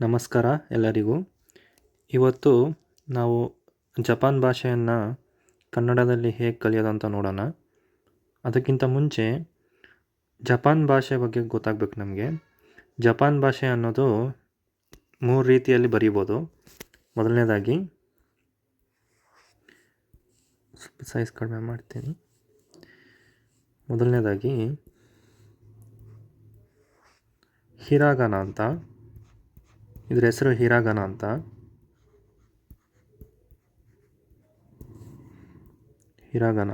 ನಮಸ್ಕಾರ ಎಲ್ಲರಿಗೂ. ಇವತ್ತು ನಾವು ಜಪಾನ್ ಭಾಷೆಯನ್ನು ಕನ್ನಡದಲ್ಲಿ ಹೇಗೆ ಕಲಿಯೋದು ಅಂತ ನೋಡೋಣ. ಅದಕ್ಕಿಂತ ಮುಂಚೆ ಜಪಾನ್ ಭಾಷೆ ಬಗ್ಗೆ ಗೊತ್ತಾಗಬೇಕು ನಮಗೆ. ಜಪಾನ್ ಭಾಷೆ ಅನ್ನೋದು ಮೂರು ರೀತಿಯಲ್ಲಿ ಬರೀಬೋದು. ಮೊದಲನೇದಾಗಿ ಸೈಜ್ ಕಡಿಮೆ ಮಾಡ್ತೀನಿ. ಮೊದಲನೇದಾಗಿ, ಹಿರಾಗನ ಅಂತ. ಇದ್ರ ಹೆಸರು ಹೀರಾಗನ ಅಂತ. ಹೀರಾಗನ.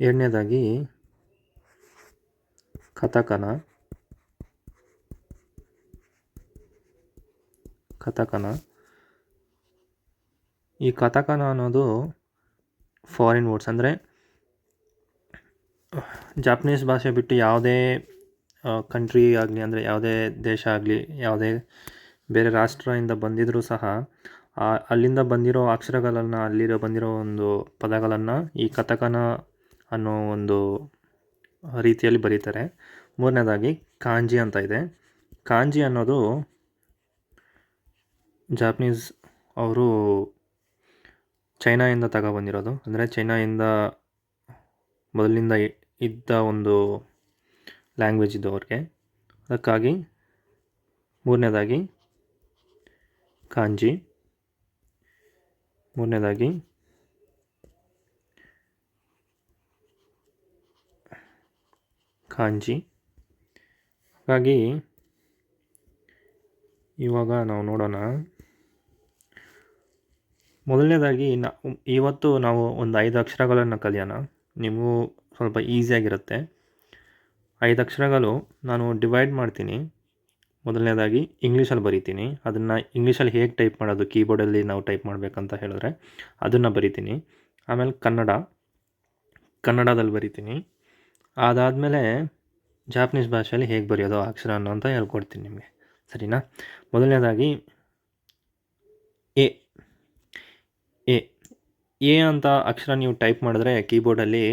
ಎರಡನೇದಾಗಿ ಕಥಕನ. ಕಥಕನ. ಈ ಕಥಕನ ಅನ್ನೋದು ಫಾರಿನ್ ವರ್ಡ್ಸ್ ಅಂದರೆ ಜಾಪನೀಸ್ ಭಾಷೆ ಬಿಟ್ಟು ಯಾವುದೇ ಕಂಟ್ರಿ ಆಗಲಿ ಅಂದರೆ ಯಾವುದೇ ದೇಶ ಆಗಲಿ, ಯಾವುದೇ ಬೇರೆ ರಾಷ್ಟ್ರದಿಂದ ಬಂದಿದ್ದರೂ ಸಹ ಅಲ್ಲಿಂದ ಬಂದಿರೋ ಅಕ್ಷರಗಳನ್ನು, ಅಲ್ಲಿರೋ ಬಂದಿರೋ ಒಂದು ಪದಗಳನ್ನು ಈ ಕಥಕನ ಅನ್ನೋ ಒಂದು ರೀತಿಯಲ್ಲಿ ಬರೀತಾರೆ. ಮೂರನೇದಾಗಿ ಕಾಂಜಿ ಅಂತ ಇದೆ. ಕಾಂಜಿ ಅನ್ನೋದು ಜಾಪನೀಸ್ ಅವರು ಚೈನಾಯಿಂದ ತಗೊಬಂದಿರೋದು. ಅಂದರೆ ಚೈನಾಯಿಂದ ಮೊದಲಿನಿಂದ ಇದ್ದ ಒಂದು ಲ್ಯಾಂಗ್ವೇಜ್ ಇದು ಅವ್ರಿಗೆ. ಅದಕ್ಕಾಗಿ ಮೂರನೇದಾಗಿ ಕಾಂಜಿ. ಮೂರನೇದಾಗಿ ಕಾಂಜಿ. ಹಾಗಾಗಿ ಇವಾಗ ನಾವು ನೋಡೋಣ. ಮೊದಲನೇದಾಗಿ ನಾ ಇವತ್ತು ನಾವು ಒಂದು ಐದು ಅಕ್ಷರಗಳನ್ನು ಕಲಿಯೋಣ. ನಿಮಗೂ ಸ್ವಲ್ಪ ಈಸಿಯಾಗಿರುತ್ತೆ ಐದು ಅಕ್ಷರಗಳು ನಾನು ಡಿವೈಡ್ ಮಾಡ್ತೀನಿ. ಮೊದಲನೇದಾಗಿ ಇಂಗ್ಲೀಷಲ್ಲಿ ಬರಿತೀನಿ. ಅದನ್ನು ಇಂಗ್ಲೀಷಲ್ಲಿ ಹೇಗೆ ಟೈಪ್ ಮಾಡೋದು ಕೀಬೋರ್ಡಲ್ಲಿ ನಾವು ಟೈಪ್ ಮಾಡಬೇಕಂತ ಹೇಳಿದ್ರೆ ಅದನ್ನು ಬರಿತೀನಿ. ಆಮೇಲೆ ಕನ್ನಡ. ಕನ್ನಡದಲ್ಲಿ ಬರಿತೀನಿ. ಅದಾದಮೇಲೆ ಜಾಪನೀಸ್ ಭಾಷೆಯಲ್ಲಿ ಹೇಗೆ ಬರೆಯೋದು ಅಕ್ಷರ ಅನ್ನೋ ಅಂತ ಹೇಳ್ಕೊಡ್ತೀನಿ ನಿಮಗೆ. ಸರಿನಾ? ಮೊದಲನೇದಾಗಿ ಎ. ಎ. ಎ ಅಂತ ಅಕ್ಷರ ನೀವು ಟೈಪ್ ಮಾಡಿದ್ರೆ ಕೀಬೋರ್ಡಲ್ಲಿ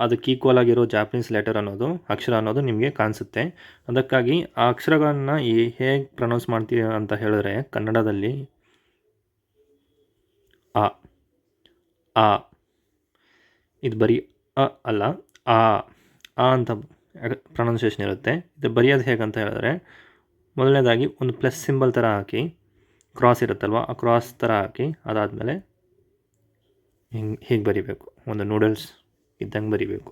ಅದಕ್ಕೆ ಈಕ್ವಲ್ ಆಗಿರೋ ಜಾಪನೀಸ್ ಲೆಟರ್ ಅನ್ನೋದು, ಅಕ್ಷರ ಅನ್ನೋದು ನಿಮಗೆ ಕಾಣಿಸುತ್ತೆ. ಅದಕ್ಕಾಗಿ ಆ ಅಕ್ಷರಗಳನ್ನು ಈ ಹೇಗೆ ಪ್ರೊನೌನ್ಸ್ ಮಾಡ್ತೀವಿ ಅಂತ ಹೇಳಿದ್ರೆ ಕನ್ನಡದಲ್ಲಿ ಆ ಆ ಇದು ಬರೀ ಅ ಅಲ್ಲ, ಆ ಆ ಅಂತ ಪ್ರೊನೌನ್ಸಿಯೇಷನ್ ಇರುತ್ತೆ. ಇದು ಬರೆಯೋದು ಹೇಗಂತ ಹೇಳಿದ್ರೆ, ಮೊದಲನೇದಾಗಿ ಒಂದು ಪ್ಲಸ್ ಸಿಂಬಲ್ ಥರ ಹಾಕಿ ಕ್ರಾಸ್ ಇರುತ್ತಲ್ವ, ಆ ಕ್ರಾಸ್ ಥರ ಹಾಕಿ ಅದಾದಮೇಲೆ ಹಿಂಗೆ, ಹೀಗೆ ಬರಿಬೇಕು. ಒಂದು ನೂಡಲ್ಸ್ ಇದ್ದಂಗೆ ಬರಿಬೇಕು.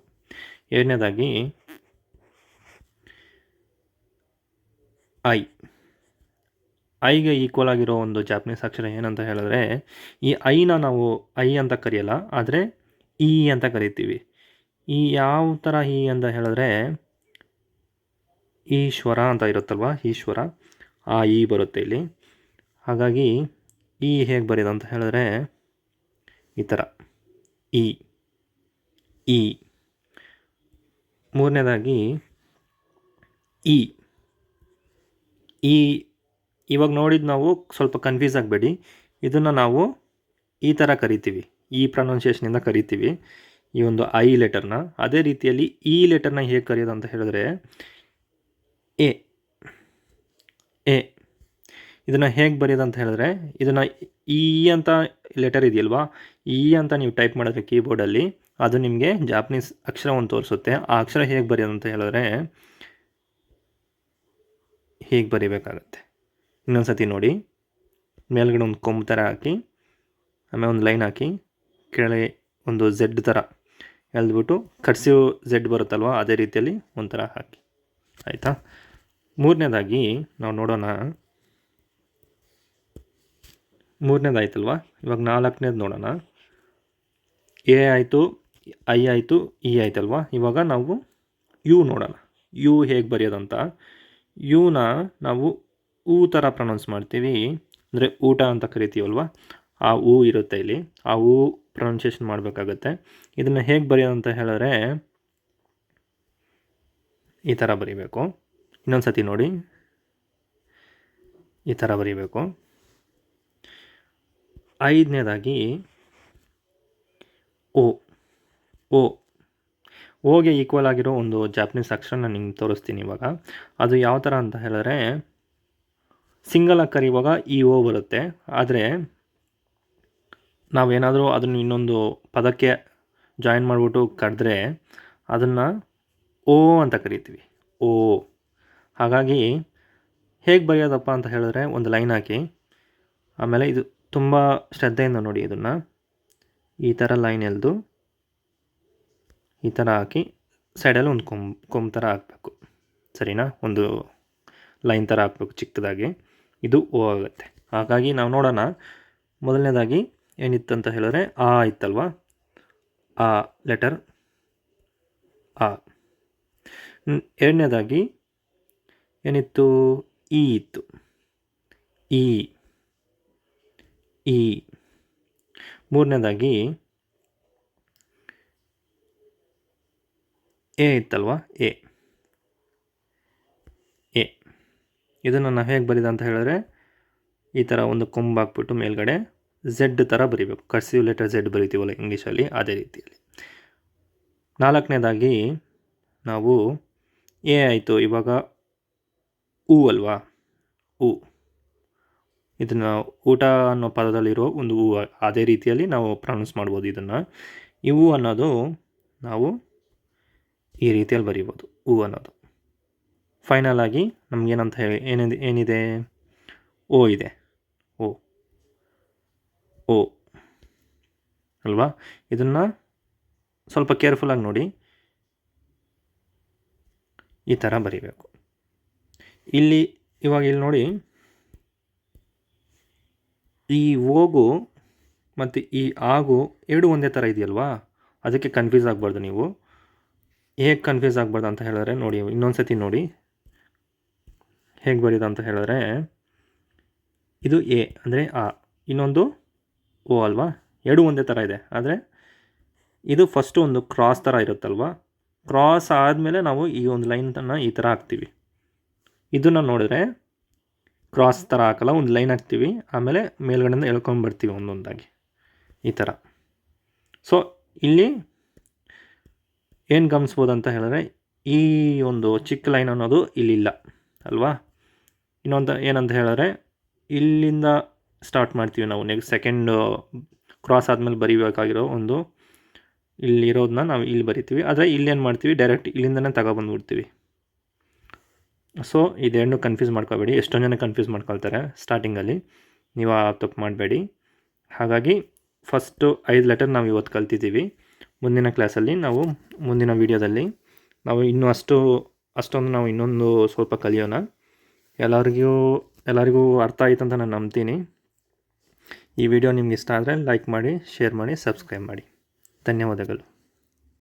ಎರಡನೇದಾಗಿ, ಐ. ಐಗೆ ಈಕ್ವಲ್ ಆಗಿರೋ ಒಂದು ಜಾಪನೀಸ್ ಅಕ್ಷರ ಏನಂತ ಹೇಳಿದ್ರೆ, ಈ ಐನ ನಾವು ಐ ಅಂತ ಕರೆಯಲ್ಲ, ಆದರೆ ಇ ಅಂತ ಕರಿತೀವಿ. ಈ ಯಾವ ಥರ ಇ ಅಂತ ಹೇಳಿದ್ರೆ, ಈಶ್ವರ ಅಂತ ಇರುತ್ತಲ್ವ, ಈಶ್ವರ, ಆ ಇ ಬರುತ್ತೆ ಇಲ್ಲಿ. ಹಾಗಾಗಿ ಇ ಹೇಗೆ ಬರೆಯೋದು ಅಂತ ಹೇಳಿದ್ರೆ, ಈ ಥರ ಇ ಇ. ಮೂರನೇದಾಗಿ, ಇ. ಈ, ಇವಾಗ ನೋಡಿದ ನಾವು ಸ್ವಲ್ಪ ಕನ್ಫ್ಯೂಸ್ ಆಗಬೇಡಿ. ಇದನ್ನು ನಾವು ಈ ಥರ ಕರಿತೀವಿ. ಈ ಪ್ರೊನೌನ್ಸಿಯೇಷನಿಂದ ಕರಿತೀವಿ. ಈ ಒಂದು ಐ ಲೆಟರ್ನ ಅದೇ ರೀತಿಯಲ್ಲಿ ಈ ಲೆಟರ್ನ ಹೇಗೆ ಕರೆಯೋದು ಅಂತ ಹೇಳಿದ್ರೆ, ಎ ಎ. ಇದನ್ನು ಹೇಗೆ ಬರೆಯೋದು ಅಂತ ಹೇಳಿದ್ರೆ, ಇದನ್ನು ಈ ಅಂತ ಲೆಟರ್ ಇದೆಯಲ್ವಾ? ಈ ಅಂತ ನೀವು ಟೈಪ್ ಮಾಡಿದ್ರೆ ಕೀಬೋರ್ಡಲ್ಲಿ ಅದು ನಿಮಗೆ ಜಾಪನೀಸ್ ಅಕ್ಷರವನ್ನು ತೋರಿಸುತ್ತೆ. ಆ ಅಕ್ಷರ ಹೇಗೆ ಬರೆಯೋದು ಅಂತ ಹೇಳಿದ್ರೆ ಹೀಗೆ ಬರೀಬೇಕಾಗತ್ತೆ. ಇನ್ನೊಂದು ಸತಿ ನೋಡಿ. ಮೇಲ್ಗಡೆ ಒಂದು ಕೊಂಬು ಥರ ಹಾಕಿ, ಆಮೇಲೆ ಒಂದು ಲೈನ್ ಹಾಕಿ ಕೆಳಗೆ ಒಂದು ಝೆಡ್ ಥರ ಎಳೆದ್ಬಿಟ್ಟು ಕಟ್ಸಿವ್ ಝೆಡ್ ಬರುತ್ತಲ್ವ, ಅದೇ ರೀತಿಯಲ್ಲಿ ಒಂಥರ ಹಾಕಿ. ಆಯಿತಾ? ಮೂರನೇದಾಗಿ ನಾವು ನೋಡೋಣ. ಮೂರನೇದಾಯ್ತಲ್ವ? ಇವಾಗ ನಾಲ್ಕನೇದು ನೋಡೋಣ. ಎ ಆಯಿತು ಐ ಆಯಿತು ಇ ಆಯ್ತಲ್ವಾ ಇವಾಗ ನಾವು ಯು ನೋಡೋಣ. ಯು ಹೇಗೆ ಬರೆಯೋದಂತ. ಯುನ ನಾವು ಊ ಥರ ಪ್ರೊನೌನ್ಸ್ ಮಾಡ್ತೀವಿ. ಅಂದರೆ ಊಟ ಅಂತ ಕರಿತೀವಲ್ವ? ಆ ಊ ಇರುತ್ತೆ ಇಲ್ಲಿ. ಆ ಊ ಪ್ರೊನೌನ್ಸಿಯೇಷನ್ ಮಾಡಬೇಕಾಗತ್ತೆ. ಇದನ್ನು ಹೇಗೆ ಬರೆಯೋದಂತ ಹೇಳಿದ್ರೆ, ಈ ಥರ ಬರೀಬೇಕು. ಇನ್ನೊಂದು ಸತಿ ನೋಡಿ. ಈ ಥರ ಬರೀಬೇಕು. ಐದನೇದಾಗಿ, ಓ. ಓ, ಓಗೆ ಈಕ್ವಲ್ ಆಗಿರೋ ಒಂದು ಜಾಪನೀಸ್ ಅಕ್ಷರ ನಾನು ನಿಮ್ಗೆ ತೋರಿಸ್ತೀನಿ ಇವಾಗ. ಅದು ಯಾವ ಥರ ಅಂತ ಹೇಳಿದ್ರೆ ಸಿಂಗಲ್ ಅಕ್ಕರ್ ಇವಾಗ ಇ ಓ ಬರುತ್ತೆ. ಆದರೆ, ನಾವೇನಾದರೂ ಅದನ್ನು ಇನ್ನೊಂದು ಪದಕ್ಕೆ ಜಾಯಿನ್ ಮಾಡಿಬಿಟ್ಟು ಕರೆದ್ರೆ ಅದನ್ನು ಓ ಅಂತ ಕರಿತೀವಿ. ಓ ಹಾಗಾಗಿ, ಹೇಗೆ ಬರೆಯೋದಪ್ಪ ಅಂತ ಹೇಳಿದ್ರೆ, ಒಂದು ಲೈನ್ ಹಾಕಿ. ಆಮೇಲೆ ಇದು ತುಂಬ ಶ್ರದ್ಧೆಯಿಂದ ನೋಡಿ ಇದನ್ನು. ಈ ಥರ ಲೈನ್ ಎಳೆದು ಈ ಥರ ಹಾಕಿ ಸೈಡಲ್ಲಿ ಒಂದು ಕೊಂಬ್ ಕೊಂಬ್ ಥರ ಹಾಕಬೇಕು. ಸರಿನಾ? ಒಂದು ಲೈನ್ ಥರ ಹಾಕಬೇಕು ಚಿಕ್ಕದಾಗಿ. ಇದು ಓ ಆಗುತ್ತೆ. ಹಾಗಾಗಿ ನಾವು ನೋಡೋಣ. ಮೊದಲನೇದಾಗಿ ಏನಿತ್ತು ಅಂತ ಹೇಳಿದ್ರೆ ಆ ಇತ್ತಲ್ವಾ? ಆ ಲೆಟರ್ ಆ. ಎರಡನೇದಾಗಿ ಏನಿತ್ತು? ಇ ಇತ್ತು. ಇ ಇ ಮೂರನೇದಾಗಿ ಎ ಇತ್ತಲ್ವ? ಎ. ಎ. ಇದನ್ನು ನಾವು ಹೇಗೆ ಬರೀದ ಅಂತ ಹೇಳಿದ್ರೆ, ಈ ಥರ ಒಂದು ಕೊಂಬು ಹಾಕ್ಬಿಟ್ಟು ಮೇಲ್ಗಡೆ ಝೆಡ್ ಥರ ಬರಿಬೇಕು. ಕರ್ಸಿವ್ ಲೆಟರ್ ಝೆಡ್ ಬರಿತೀವಲ್ಲ ಇಂಗ್ಲೀಷಲ್ಲಿ ಅದೇ ರೀತಿಯಲ್ಲಿ. ನಾಲ್ಕನೇದಾಗಿ ನಾವು ಎ ಆಯಿತು, ಇವಾಗ ಉ ಅಲ್ವಾ? ಉ. ಇದನ್ನು ಊಟ ಅನ್ನೋ ಪದದಲ್ಲಿರೋ ಒಂದು ಹೂವು ಅದೇ ರೀತಿಯಲ್ಲಿ ನಾವು ಪ್ರೊನೌನ್ಸ್ ಮಾಡ್ಬೋದು ಇದನ್ನು. ಇವು ಹೂ ಅನ್ನೋದು ನಾವು ಈ ರೀತಿಯಲ್ಲಿ ಬರಿಬೋದು ಹೂ ಅನ್ನೋದು. ಫೈನಲ್ ಆಗಿ ನಮಗೇನಂತ ಹೇಳಿ, ಏನಿದೆ ಏನಿದೆ? ಓ ಇದೆ. ಓ. ಓ. ಅಲ್ವಾ? ಇದನ್ನು ಸ್ವಲ್ಪ ಕೇರ್ಫುಲ್ಲಾಗಿ ನೋಡಿ. ಈ ಥರ ಬರಿಬೇಕು. ಇಲ್ಲಿ, ಇವಾಗ ಇಲ್ಲಿ ನೋಡಿ. ಈ ಓಗು ಮತ್ತು ಈ ಆಗು ಎರಡು ಒಂದೇ ಥರ ಇದೆಯಲ್ವಾ? ಅದಕ್ಕೆ ಕನ್ಫ್ಯೂಸ್ ಆಗಬಾರ್ದು ನೀವು. ಹೇಗೆ ಕನ್ಫ್ಯೂಸ್ ಆಗ್ಬಾರ್ದು ಅಂತ ಹೇಳಿದ್ರೆ ನೋಡಿ ಇನ್ನೊಂದು ಸತಿ ನೋಡಿ. ಹೇಗೆ ಬರೀದು ಅಂತ ಹೇಳಿದ್ರೆ, ಇದು ಎ ಅಂದರೆ ಆ, ಇನ್ನೊಂದು ಓ ಅಲ್ವಾ? ಎರಡು ಒಂದೇ ಥರ ಇದೆ. ಆದರೆ ಇದು ಫಸ್ಟು ಒಂದು ಕ್ರಾಸ್ ಥರ ಇರುತ್ತಲ್ವಾ? ಕ್ರಾಸ್ ಆದಮೇಲೆ ನಾವು ಈ ಒಂದು ಲೈನನ್ನು ಈ ಥರ ಹಾಕ್ತೀವಿ. ಇದನ್ನು ನೋಡಿದ್ರೆ ಕ್ರಾಸ್ ಥರ ಹಾಕಲ್ಲ, ಒಂದು ಲೈನ್ ಹಾಕ್ತೀವಿ. ಆಮೇಲೆ ಮೇಲ್ಗಡೆಯಿಂದ ಎಳ್ಕೊಂಡು ಬರ್ತೀವಿ ಒಂದೊಂದಾಗಿ. ಈ ಥರ ಸೊ ಇಲ್ಲಿ ಏನು ಗಮನಿಸ್ಬೋದು ಅಂತ ಹೇಳಿದ್ರೆ, ಈ ಒಂದು ಚಿಕ್ಕ ಲೈನ್ ಅನ್ನೋದು ಇಲ್ಲಿಲ್ಲ, ಅಲ್ವಾ? ಇನ್ನೊಂದು ಏನಂತ ಹೇಳಿದ್ರೆ, ಇಲ್ಲಿಂದ ಸ್ಟಾರ್ಟ್ ಮಾಡ್ತೀವಿ ನಾವು. ನೆಕ್ಸ್ಟ್ ಸೆಕೆಂಡ್ ಕ್ರಾಸ್ ಆದಮೇಲೆ ಬರಿಬೇಕಾಗಿರೋ ಒಂದು ಇಲ್ಲಿರೋದನ್ನ ನಾವು ಇಲ್ಲಿ ಬರಿತೀವಿ. ಆದರೆ ಇಲ್ಲೇನು ಮಾಡ್ತೀವಿ? ಡೈರೆಕ್ಟ್ ಇಲ್ಲಿಂದನೇ ತಗೊಬಂದ್ಬಿಡ್ತೀವಿ. ಸೊ ಇದೆರಡು ಕನ್ಫ್ಯೂಸ್ ಮಾಡ್ಕೋಬೇಡಿ. ಎಷ್ಟೊಂದು ಜನ ಕನ್ಫ್ಯೂಸ್ ಮಾಡ್ಕೊಳ್ತಾರೆ ಸ್ಟಾರ್ಟಿಂಗಲ್ಲಿ ನೀವು ಆ ತಪ್ಪು ಮಾಡಬೇಡಿ. ಹಾಗಾಗಿ ಫಸ್ಟು ಐದು ಲೆಟರ್ ನಾವು ಇವತ್ತು ಕಲ್ತಿದ್ದೀವಿ. ಮುಂದಿನ ಕ್ಲಾಸಲ್ಲಿ ನಾವು ಮುಂದಿನ ವೀಡಿಯೋದಲ್ಲಿ ನಾವು ಇನ್ನೂ ಅಷ್ಟು, ಅಷ್ಟೊಂದು ನಾವು ಇನ್ನೊಂದು ಸ್ವಲ್ಪ ಕಲಿಯೋಣ. ಎಲ್ಲರಿಗೂ ಎಲ್ಲರಿಗೂ ಅರ್ಥ ಆಯಿತು ಅಂತ ನಾನು ನಂಬ್ತೀನಿ. ಈ ವಿಡಿಯೋ ನಿಮ್ಗೆ ಇಷ್ಟ ಆದರೆ ಲೈಕ್ ಮಾಡಿ ಶೇರ್ ಮಾಡಿ ಸಬ್ಸ್ಕ್ರೈಬ್ ಮಾಡಿ. ಧನ್ಯವಾದಗಳು.